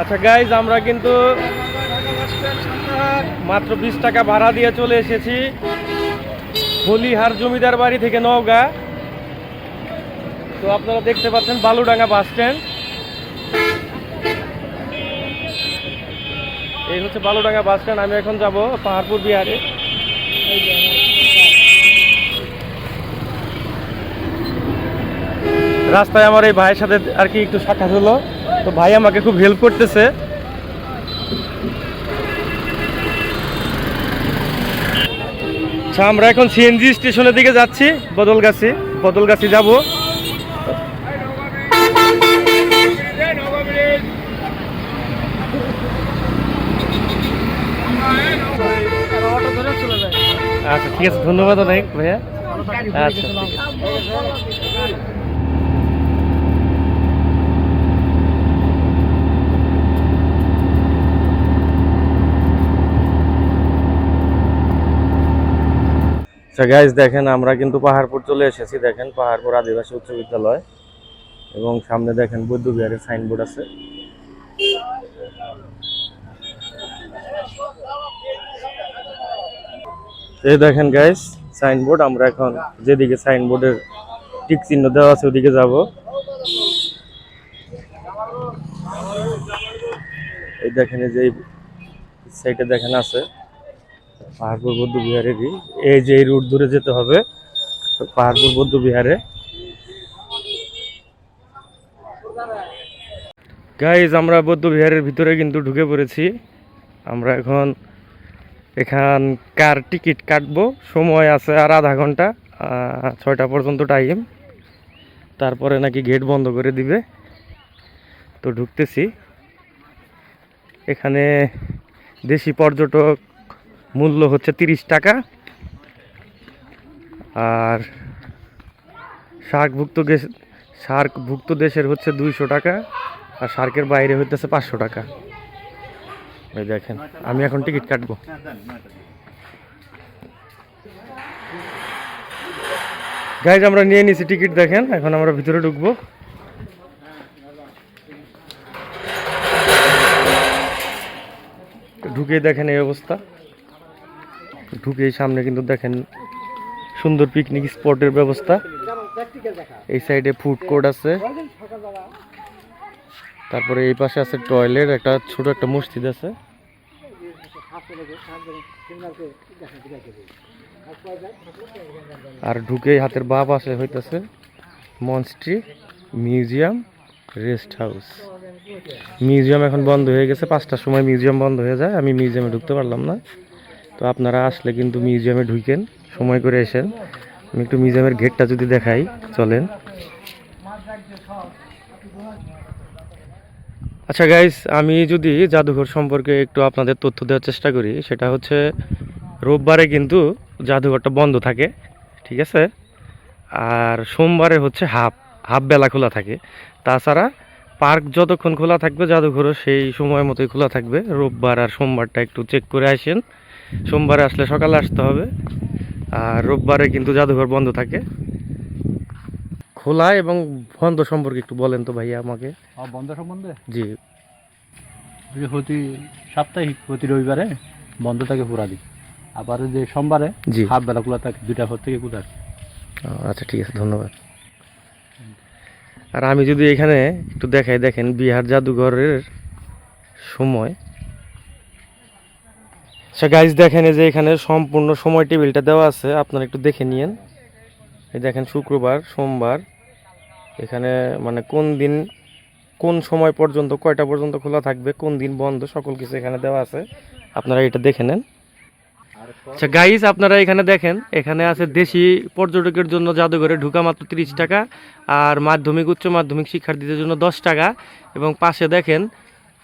আচ্ছা গাইজ আমরা কিন্তু মাত্র বিশ টাকা ভাড়া দিয়ে চলে এসেছি হলিহার জমিদার বাড়ি থেকে নওগাঁ। তো আপনারা দেখতে পাচ্ছেন বালুডাঙ্গা বাস স্ট্যান্ড। এই হচ্ছে বালুডাঙ্গা বাস স্ট্যান্ড, আমি এখন যাব পাহাড়পুর বিহারে। রাস্তায় আমার এই ভাইয়ের সাথে আর কি একটু সাক্ষাৎ হলো। তো ভাই আমাকে খুব হেল্প করতেছে। আচ্ছা আমরা এখন সিএনজি স্টেশনের দিকে যাচ্ছি, বদলগাছি। বদলগাছি যাব। আচ্ছা ঠিক আছে, ধন্যবাদ অনেক ভাইয়া। আচ্ছা আচ্ছা গাইজ দেখেন, আমরা কিন্তু পাহাড়পুর চলে এসেছি। দেখেন, পাহাড়পুর আদিবাসী উচ্চ বিদ্যালয়। এবং সামনে দেখেন বৌদ্ধ বিহারের সাইনবোর্ড আছে। এই দেখেন গাইস সাইনবোর্ড আমরা এখন যেদিকে সাইনবোর্ডের টিক চিহ্ন দেওয়া আছে, ওদিকে যাব। এই দেখেন, এই যে সাইডে দেখেন আছে। পাহাড়পুর বৌদ্ধ বিহারেরই এই যে এই রুট ধরে যেতে হবে, পাহাড়পুর বৌদ্ধ বিহারে। গাইজ আমরা বৌদ্ধ বিহারের ভিতরে কিন্তু ঢুকে পড়েছি। আমরা এখন এখান কার টিকিট কাটবো, সময় আছে আর আধা ঘণ্টা ছয়টা পর্যন্ত টাইম তারপরে নাকি গেট বন্ধ করে দিবে। তো ঢুকতেছি। এখানে দেশি পর্যটক মূল্য হচ্ছে তিরিশ টাকা। আর শার্কভুক্ত শার্কভুক্ত দেশের হচ্ছে দুইশো টাকা, আর শার্কের বাইরে হইতেছে পাঁচশো টাকা। এই দেখেন, আমি এখন টিকিট কাটবো। গাইজ আমরা নিয়ে নিছি টিকিট, দেখেন, এখন আমরা ভিতরে ঢুকবো। ঢুকে দেখেন এই অবস্থা। ঢুকে সামনে কিন্তু দেখেন সুন্দর পিকনিক স্পটের ব্যবস্থা। এই সাইডে ফুড কোর্ট আছে। তারপরে এই পাশে আছে টয়লেট একটা ছোট একটা মসজিদ আছে। আর ঢুকে হাতের বা পাশে হইতেছে monastery museum rest house museum এখন বন্ধ হয়ে গেছে, পাঁচটার সময় মিউজিয়াম বন্ধ হয়ে যায়। আমি মিউজিয়ামে ঢুকতে পারলাম না। তো আপনারা আসলে কিন্তু মিউজিয়ামে ঢুকেন, সময় করে এসেন আমি একটু মিউজিয়ামের গেটটা যদি দেখাই, চলেন। আচ্ছা গাইস আমি যদি জাদুঘর সম্পর্কে একটু আপনাদের তথ্য দেওয়ার চেষ্টা করি, সেটা হচ্ছে রোববারে কিন্তু জাদুঘরটা বন্ধ থাকে, ঠিক আছে? আর সোমবারে হচ্ছে হাফ হাফ বেলা খোলা থাকে। তাছাড়া পার্ক যতক্ষণ খোলা থাকবে জাদুঘরও সেই সময় মতোই খোলা থাকবে। রোববার আর সোমবারটা একটু চেক করে আসেন। সোমবারে আসলে সকালে আসতে হবে আর রোববারে কিন্তু জাদুঘর বন্ধ থাকে। খোলা এবং বন্ধ সম্পর্কে একটু বলেন তো ভাইয়া আমাকে। বন্ধ সম্বন্ধে? জি। যে প্রতি সাপ্তাহিক প্রতি রবিবারে বন্ধ থাকে পুরা দিন। আবার যে সোমবারে জি। হাফ বেলা খোলা থাকে দুইটা ঘর থেকে খোলা আচ্ছা ঠিক আছে ধন্যবাদ। আর আমি যদি এখানে একটু দেখাই দেখেন বিহার জাদুঘরের সময় আচ্ছা গাইজ দেখেন যে এখানে সম্পূর্ণ সময় টেবিলটা দেওয়া আছে, আপনারা একটু দেখে নিন এই দেখেন, শুক্রবার, সোমবার, এখানে মানে কোন দিন, কোন সময় পর্যন্ত, কয়টা পর্যন্ত খোলা থাকবে, কোন দিন বন্ধ, সকল কিছু এখানে দেওয়া আছে। আপনারা এটা দেখে নেন। আচ্ছা গাইস আপনারা এখানে দেখেন, এখানে আছে দেশি পর্যটকের জন্য জাদুঘরে ঢুকা মাত্র তিরিশ টাকা আর মাধ্যমিক, উচ্চ মাধ্যমিক শিক্ষার্থীদের জন্য দশ টাকা। এবং পাশে দেখেন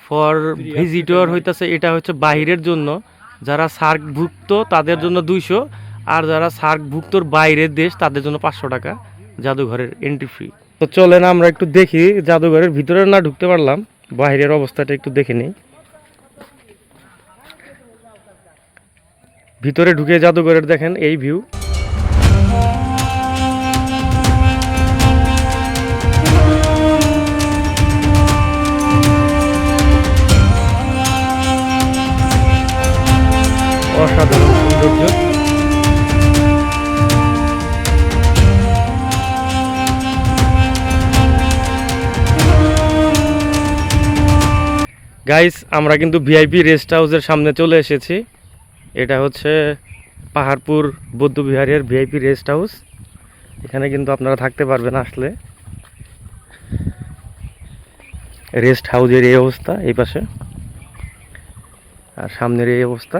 ফর ভিজিটর হইতেছে, এটা হচ্ছে বাহিরের জন্য। যারা সার্কভুক্ত, তাদের জন্য দুইশো, আর যারা সার্কভুক্তর বাইরের দেশ, তাদের জন্য পাঁচশো টাকা জাদুঘরের এন্ট্রি ফি তো চলেন আমরা একটু দেখি জাদুঘরের ভিতরে না ঢুকতে পারলাম, বাইরের অবস্থাটা একটু দেখে নিই। ভিতরে ঢুকে জাদুঘরের দেখেন, এই ভিউ অসাধারণ সৌন্দর্য। গাইস আমরা কিন্তু ভিআইপি রেস্ট হাউসের সামনে চলে এসেছি। এটা হচ্ছে পাহাড়পুর বৌদ্ধবিহারের ভিআইপি রেস্ট হাউস এখানে কিন্তু আপনারা থাকতে পারবেন আসলে। রেস্ট হাউসের এই অবস্থা, এই পাশে। আর সামনের এই অবস্থা।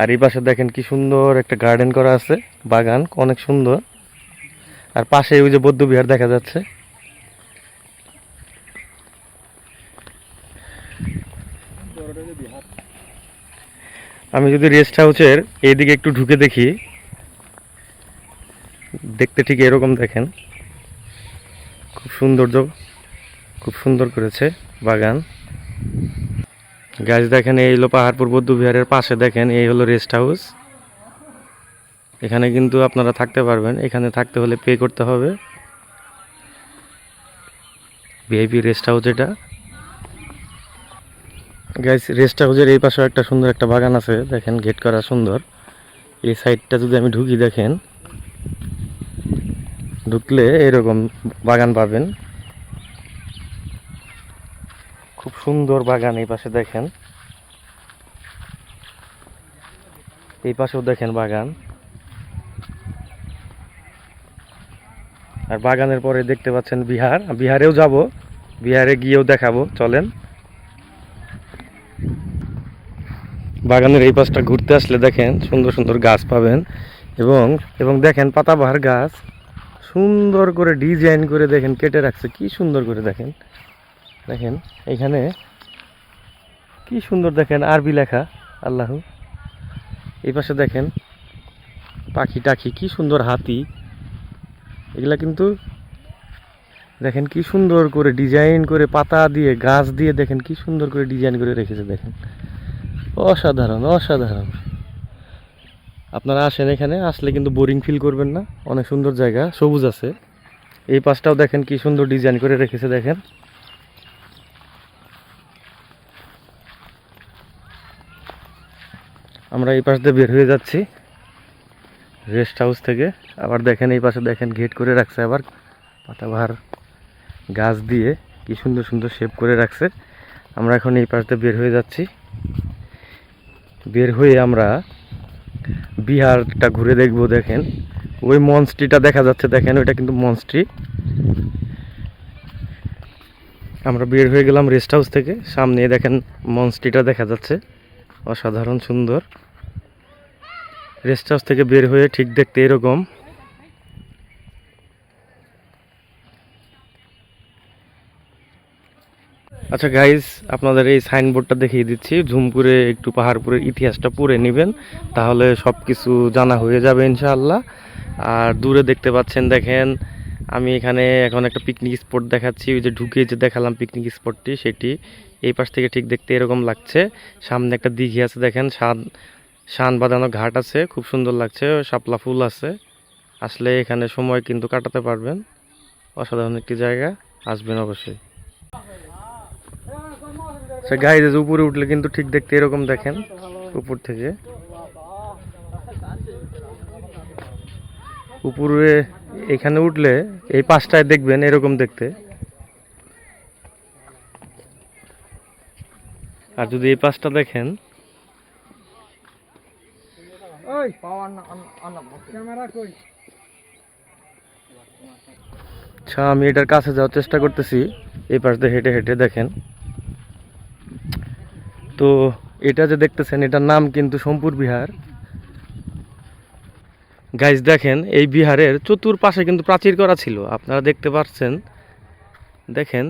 আর এই পাশে দেখেন কি সুন্দর একটা গার্ডেন করা আছে, বাগান, অনেক সুন্দর। আর পাশে ওই যে বৌদ্ধ বিহার দেখা যাচ্ছে। আমি যদি রেস্ট হাউসের এইদিকে একটু ঢুকে দেখি, দেখতে ঠিক এরকম দেখেন। খুব সৌন্দর্য, খুব সুন্দর করেছে বাগান। গাছ দেখেন, এই হলো পাহাড়পুর বৌদ্ধ বিহারের পাশে দেখেন, এই হলো রেস্ট হাউস এখানে কিন্তু আপনারা থাকতে পারবেন, এখানে থাকতে হলে পে করতে হবে। ভিআইপি রেস্ট হাউস এটা। গাইস রেস্ট হাউসের এই পাশে একটা সুন্দর একটা বাগান আছে, দেখেন গেট করা সুন্দর। এই সাইডটা যদি আমি ঢুকি দেখেন, ঢুকলে এরকম বাগান পাবেন। খুব সুন্দর বাগান এই পাশে দেখেন। এই পাশেও দেখেন বাগান। আর বাগানের পরে দেখতে পাচ্ছেন বিহার। বিহারেও যাব। বিহারে গিয়েও দেখাবো। চলেন। বাগানের এই পাশটা ঘুরতে আসলে দেখেন সুন্দর সুন্দর গাছ পাবেন। এবং এবং দেখেন পাতাবাহার গাছ। সুন্দর করে ডিজাইন করে দেখেন, কেটে রাখছে। কি সুন্দর করে দেখেন। দেখেন, এখানে কি সুন্দর দেখেন আরবি লেখা, আল্লাহ। এই পাশে দেখেন পাখি টাখি, কি সুন্দর হাতি। এগুলা কিন্তু দেখেন কি সুন্দর করে ডিজাইন করে পাতা দিয়ে, গাছ দিয়ে দেখেন কি সুন্দর করে ডিজাইন করে রেখেছে দেখেন। অসাধারণ অসাধারণ। আপনারা আসেন এখানে, আসলে কিন্তু বোরিং ফিল করবেন না। অনেক সুন্দর জায়গা, সবুজ আছে। এই পাশটাও দেখেন কি সুন্দর ডিজাইন করে রেখেছে দেখেন। আমরা এই পাশ দিয়ে বের হয়ে যাচ্ছি রেস্ট হাউস থেকে। আবার দেখেন এই পাশে দেখেন গেট করে রাখছে আবার। পাতাবাহার গাছ দিয়ে কি সুন্দর সুন্দর শেপ করে রাখছে। আমরা এখন এই পাশ দিয়ে বের হয়ে যাচ্ছি। বের হয়ে আমরা বিহারটা ঘুরে দেখব, দেখেন। ওই মনস্ট্রিটা দেখা যাচ্ছে, দেখেন, ওইটা কিন্তু মনস্ট্রি আমরা বের হয়ে গেলাম রেস্ট হাউস থেকে। সামনে দেখেন মনস্ট্রিটা দেখা যাচ্ছে। অসাধারণ সুন্দর। রেস্ট হাউস থেকে বের হয়ে ঠিক দেখতে এরকম। আচ্ছা গাইজ আপনাদের এই সাইনবোর্ডটা দেখিয়ে দিচ্ছি। ঝুম করে একটু পাহাড়পুরের ইতিহাসটা পড়ে নেবেন। তাহলে সব কিছু জানা হয়ে যাবে ইনশাআল্লাহ। আর দূরে দেখতে পাচ্ছেন, দেখেন, আমি এখানে এখন একটা পিকনিক স্পট দেখাচ্ছি। ওই যে ঢুকে যে দেখালাম পিকনিক স্পটটি সেটি। এই পাশ থেকে ঠিক দেখতে এরকম লাগছে। সামনে একটা দিঘি আছে, দেখেন শান শান বাঁধানো ঘাট আছে, খুব সুন্দর লাগছে, শাপলা ফুল আছে। আসলে এখানে সময় কিন্তু কাটাতে পারবেন, অসাধারণ একটি জায়গা, আসবেন অবশ্যই। সে গাইজ, উপরে উঠলে কিন্তু ঠিক দেখতে এরকম দেখেন, উপর থেকে। উপরে এখানে উঠলে এই পাশটায় দেখবেন এরকম দেখতে। আর যদি এই পাশটা দেখেন আচ্ছা আমি এটার কাছে যাওয়ার চেষ্টা করতেছি। এই পাশ দিয়ে হেঁটে হেঁটে দেখেন। তো এটা যে দেখতেছেন এটার নাম কিন্তু সোমপুর বিহার। গাইজ দেখেন এই বিহারের চতুর্পাশে কিন্তু প্রাচীর করা ছিল। আপনারা দেখতে পাচ্ছেন দেখেন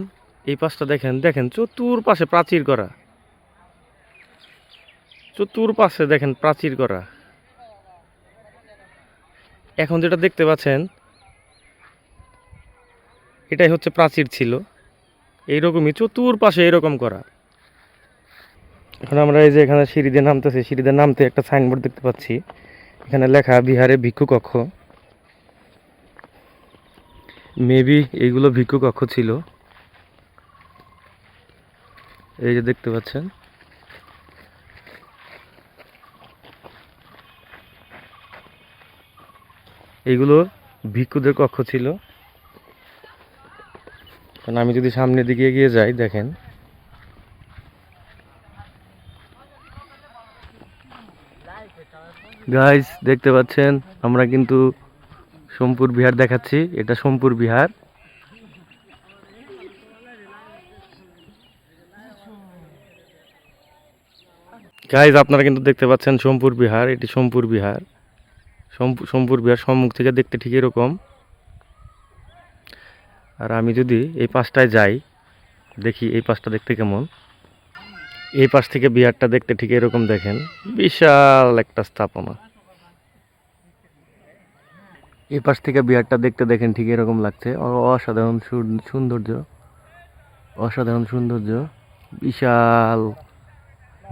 এই পাশটা দেখেন দেখেন চতুর্পাশে প্রাচীর করা। চতুর্পাশে দেখেন প্রাচীর করা। এখন যেটা দেখতে পাচ্ছেন, এটাই হচ্ছে প্রাচীর ছিল। এইরকমই চতুর্পাশে এরকম করা। এখন আমরা এই যে এখানে সিঁড়ি দিয়ে নামতেছি, সিঁড়ি নামতে একটা সাইনবোর্ড দেখতে পাচ্ছি। এখানে লেখা, বিহারে ভিক্ষু কক্ষ। মেবি এইগুলো ভিক্ষু কক্ষ ছিল। এই যে দেখতে পাচ্ছেন এইগুলো ভিক্ষুদের কক্ষ ছিল। কারণ আমি যদি সামনের দিকে এগিয়ে যাই, দেখেন। গাইস দেখতে পাচ্ছেন, আমরা কিন্তু সোমপুর বিহার দেখাচ্ছি। এটা সোমপুর বিহার। গাইজ আপনারা কিন্তু দেখতে পাচ্ছেন সোমপুর বিহার, এটি সোমপুর বিহার। সোমপুর বিহার সম্মুখ থেকে দেখতে ঠিক এরকম। আর আমি যদি এই পাশটায় যাই, দেখি এই পাশটা দেখতে কেমন। এই পাশ থেকে বিহারটা দেখতে ঠিক এরকম দেখেন, বিশাল একটা স্থাপনা। এই পাশ থেকে বিহারটা দেখতে দেখেন ঠিক এরকম লাগছে। অসাধারণ সৌন্দর্য। অসাধারণ সৌন্দর্য। বিশাল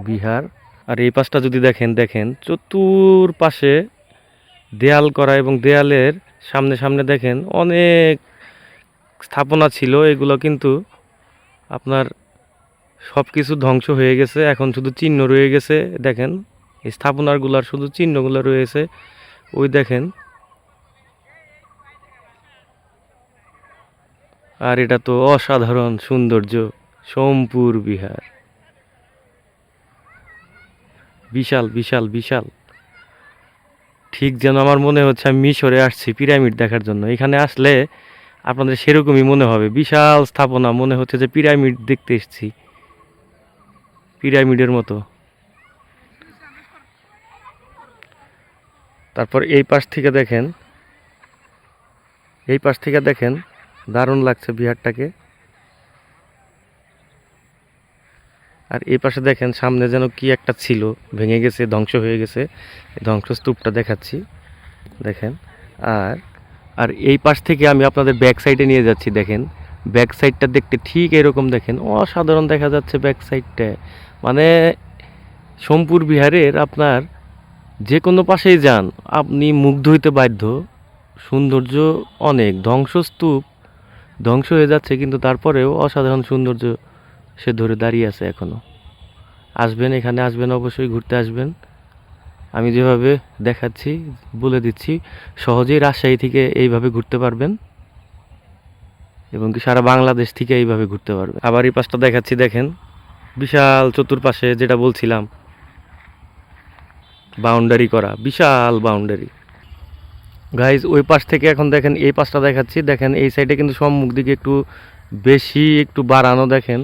বিহার। আর এই পাশটা যদি দেখেন দেখেন চতুর পাশে দেয়াল করা এবং দেয়ালের সামনে সামনে দেখেন অনেক স্থাপনা ছিল, এগুলো কিন্তু আপনার সব কিছু ধ্বংস হয়ে গেছে। এখন শুধু চিহ্ন রয়ে গেছে, দেখেন, এই স্থাপনাগুলার শুধু চিহ্নগুলো রয়েছে। ওই দেখেন, আর এটা তো অসাধারণ সৌন্দর্য, সোমপুর বিহার। বিশাল বিশাল বিশাল। ঠিক যেন আমার মনে হচ্ছে আমি মিশরে আসছি পিরামিড দেখার জন্য। এখানে আসলে আপনাদের সেরকমই মনে হবে। বিশাল স্থাপনা, মনে হচ্ছে যে পিরামিড দেখতে এসছি। পিরামিডের মতো। তারপর এই পাশ থেকে দেখেন। এই পাশ থেকে দেখেন, দারুণ লাগছে বিহারটাকে। আর এই পাশে দেখেন, সামনে যেন কি একটা ছিল, ভেঙে গেছে, ধ্বংস হয়ে গেছে। ধ্বংসস্তূপটা দেখাচ্ছি, দেখেন। আর আর এই পাশ থেকে আমি আপনাদের ব্যাক সাইডে নিয়ে যাচ্ছি, দেখেন। ব্যাক সাইডটা দেখতে ঠিক এরকম, দেখেন। অসাধারণ দেখা যাচ্ছে ব্যাক সাইডটা মানে সোমপুর বিহারের আপনার যে কোনো পাশেই যান, আপনি মুগ্ধ হইতে বাধ্য। সৌন্দর্য অনেক, ধ্বংসস্তূপ ধ্বংস হয়ে যাচ্ছে, কিন্তু তারপরেও অসাধারণ সৌন্দর্য সে ধরে দাঁড়িয়ে আছে এখনও। আসবেন এখানে, আসবেন, অবশ্যই ঘুরতে আসবেন। আমি যেভাবে দেখাচ্ছি, বলে দিচ্ছি, সহজেই রাজশাহী থেকে এইভাবে ঘুরতে পারবেন এবং কি সারা বাংলাদেশ থেকে এইভাবে ঘুরতে পারবেন। আবার এই পাশটা দেখাচ্ছি, দেখেন। বিশাল চতুর্পাশে যেটা বলছিলাম বাউন্ডারি করা, বিশাল বাউন্ডারি গাইজ ওই পাশ থেকে এখন দেখেন, এই পাশটা দেখাচ্ছি। দেখেন, এই সাইডে কিন্তু সম্মুখ দিকে একটু বেশি একটু বাড়ানো দেখেন।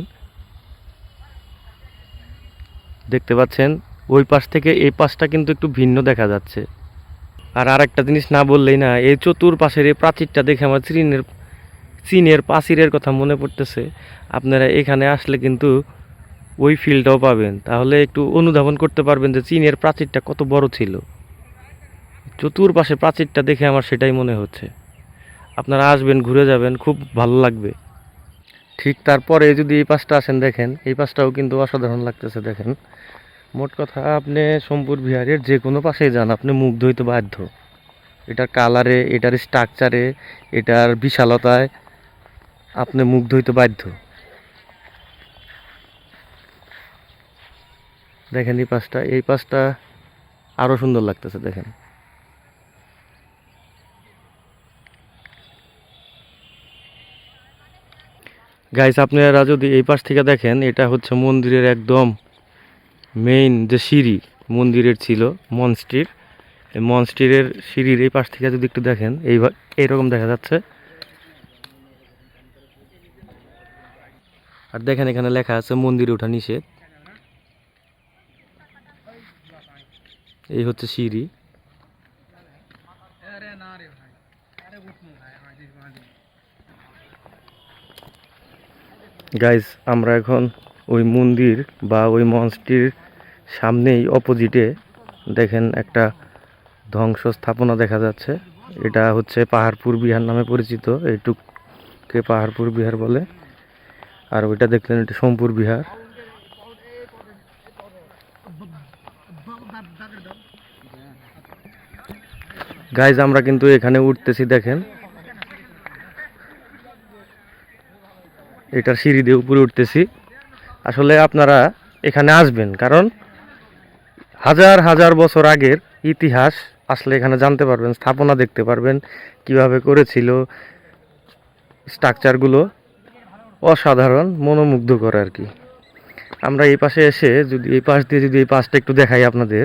দেখতে পাচ্ছেন, ওই পাশ থেকে এই পাশটা কিন্তু একটু ভিন্ন দেখা যাচ্ছে। আর আরেকটা জিনিস না বললেই না, এই চতুর পাশের এই প্রাচীরটা দেখে আমার চীনের চীনের প্রাচীরের কথা মনে পড়তেছে। আপনারা এখানে আসলে কিন্তু ওই ফিলটাও পাবেন। তাহলে একটু অনুধাবন করতে পারবেন যে চীনের প্রাচীরটা কত বড় ছিল। চতুর পাশে প্রাচীরটা দেখে আমার সেটাই মনে হচ্ছে। আপনারা আসবেন, ঘুরে যাবেন, খুব ভালো লাগবে। ঠিক তারপরে যদি এই পাশটা আসেন দেখেন, এই পাশটাও কিন্তু অসাধারণ লাগতেছে দেখেন। মোট কথা, আপনি সোমপুর বিহারের যে কোনো পাশেই যান, আপনি মুগ্ধ হইতে বাধ্য। এটার কালারে, এটার স্ট্রাকচারে এটার বিশালতায় আপনি মুগ্ধ হইতে বাধ্য। দেখেন এই পাশটা এই পাশটা আরও সুন্দর লাগতেছে দেখেন। গাইস আপনারা যদি এই পাশ থেকে দেখেন, এটা হচ্ছে মন্দিরের একদম মেইন যে সিঁড়ি, মন্দিরের ছিল মনস্ট্রির এই মনস্ট্রিরের সিঁড়ির এই পাশ থেকে যদি একটু দেখেন এই এইরকম দেখা যাচ্ছে। আর দেখেন এখানে লেখা আছে, মন্দিরে ওঠা নিষেধ। এই হচ্ছে সিঁড়ি। গাইজ আমরা এখন ওই মন্দির বা ওই মঞ্চটির সামনেই অপোজিটে দেখেন একটা ধ্বংস স্থাপনা দেখা যাচ্ছে। এটা হচ্ছে পাহাড়পুর বিহার নামে পরিচিত, এইটুককে পাহাড়পুর বিহার বলে। আর ওইটা দেখলেন এটা সোমপুর বিহার। গাইজ আমরা কিন্তু এখানে উঠতেছি, দেখেন। এটার সিঁড়ি দিয়ে উপরে উঠতেছি। আসলে আপনারা এখানে আসবেন, কারণ হাজার হাজার বছর আগের ইতিহাস আসলে এখানে জানতে পারবেন, স্থাপনা দেখতে পারবেন, কীভাবে করেছিল। স্ট্রাকচারগুলো অসাধারণ, মনোমুগ্ধকর আর কি। আমরা এই পাশে এসে যদি এই পাশ দিয়ে যদি এই পাশটা একটু দেখাই আপনাদের।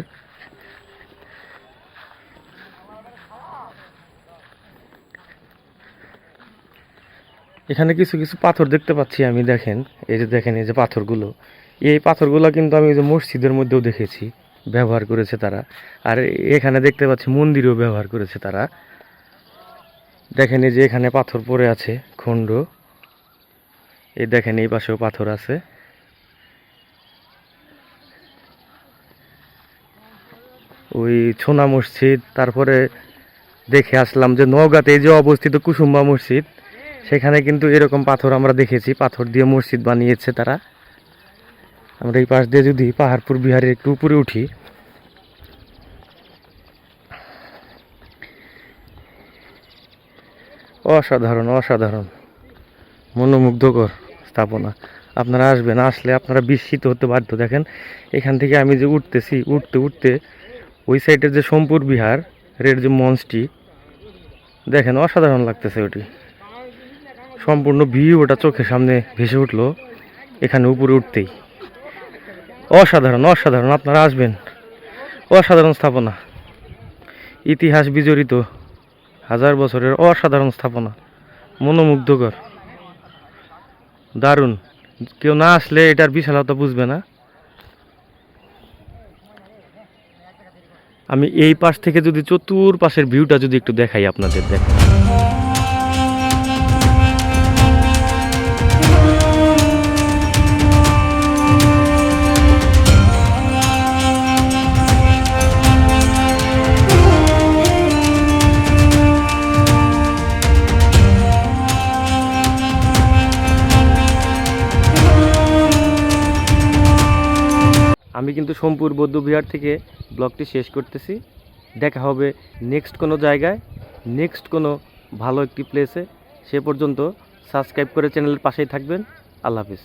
এখানে কিছু কিছু পাথর দেখতে পাচ্ছি আমি, দেখেন। এই যে দেখেন, এই যে পাথরগুলো। এই পাথরগুলো কিন্তু আমি যে মসজিদের মধ্যেও দেখেছি, ব্যবহার করেছে তারা। আর এখানে দেখতে পাচ্ছি মন্দিরেও ব্যবহার করেছে তারা। দেখেন, এই যে এখানে পাথর পড়ে আছে, খণ্ড। এই দেখেন, এই পাশেও পাথর আছে। ওই ছোনা মসজিদ, তারপরে দেখে আসলাম যে নওগাঁতে এই যে অবস্থিত কুসুম্বা মসজিদ সেখানে কিন্তু এরকম পাথর আমরা দেখেছি, পাথর দিয়ে মসজিদ বানিয়েছে তারা। আমরা এই পাশ দিয়ে যদি পাহাড়পুর বিহারের একটু উপরে উঠি। অসাধারণ অসাধারণ। মনোমুগ্ধকর স্থাপনা। আপনারা আসবেন, আসলে আপনারা বিস্মিত হতে বাধ্য। দেখেন, এখান থেকে আমি যে উঠতেছি, উঠতে উঠতে ওই সাইডের যে সোমপুর বিহার রেড যে মঞ্চটি, দেখেন অসাধারণ লাগতেছে ওটি। সম্পূর্ণ ভিউ ওটা চোখের সামনে ভেসে উঠল এখানে উপরে উঠতেই। অসাধারণ অসাধারণ, আপনারা আসবেন। অসাধারণ স্থাপনা। ইতিহাস বিজড়িত হাজার বছরের অসাধারণ স্থাপনা। মনোমুগ্ধকর। দারুণ। কেউ না আসলে এটার বিশালতা বুঝবে না। আমি এই পাশ থেকে যদি চতুর পাশের ভিউটা যদি একটু দেখাই আপনাদের দেখেন আমি কিন্তু সোমপুর বৌদ্ধবিহার থেকে ব্লগটি শেষ করতেছি। দেখা হবে নেক্সট কোনো জায়গায়, নেক্সট কোনো ভালো একটি প্লেসে সে পর্যন্ত সাবস্ক্রাইব করে চ্যানেলের পাশেই থাকবেন। আল্লাহ হাফিজ।